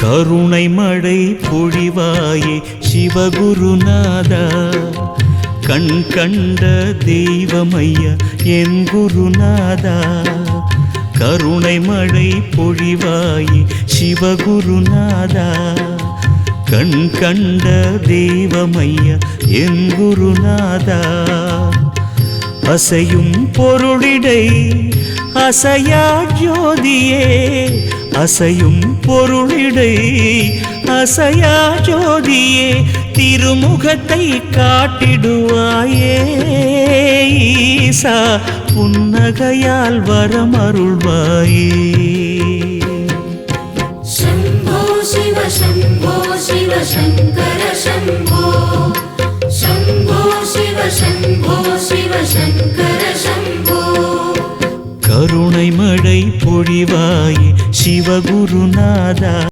கருணை மழை பொழிவாயே சிவகுருநாதா. கண் கண்ட தெய்வமையா என் குருநாதா. கருணை மழை பொழிவாயே சிவகுருநாதா. கண் கண்ட தெய்வமையா என் குருநாதா. அசையும் பொருளிடை அசையா ஜோதியே. அசையும் பொருளிடை அசையா ஜோதியே திருமுகத்தை காட்டிடுவாயே. ஈசா புன்னகையால் வரமருள்வாயே. சம்போ சிவ சம்போ சிவ சங்கர சம்போ. சம்போ சிவ சம்போ சிவ சங்கர சம்போ. கருணை மழை பொழிவாயே சிவகுருநாதா.